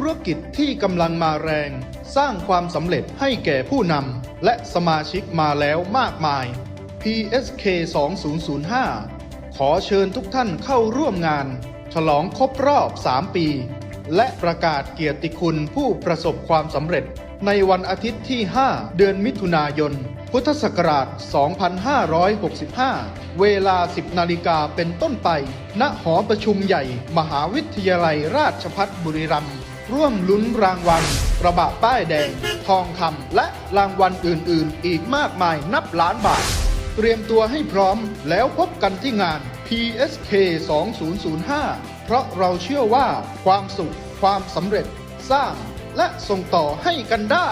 ธุรกิจที่กำลังมาแรง สร้างความสำเร็จให้แก่ผู้นำและสมาชิกมาแล้วมากมาย PSK 2005 ขอเชิญทุกท่านเข้าร่วมงาน ฉลองครบรอบ 3 ปี และประกาศเกียรติคุณผู้ประสบความสำเร็จ ในวันอาทิตย์ที่ 5 เดือนมิถุนายน พุทธศักราช 2565 เวลา 10 นาฬิกาเป็นต้นไป ณ หอประชุมใหญ่ มหาวิทยาลัยราชภัฏบุรีรัมย์ ร่วมลุ้นรางวัลกระบะป้ายแดง ทองคำและรางวัลอื่น ๆ อีกมากมายนับล้านบาท เตรียมตัวให้พร้อมแล้วพบกันที่งาน PSK 2005 เพราะเราเชื่อว่าความสุข ความสำเร็จสร้างและส่งต่อให้กันได้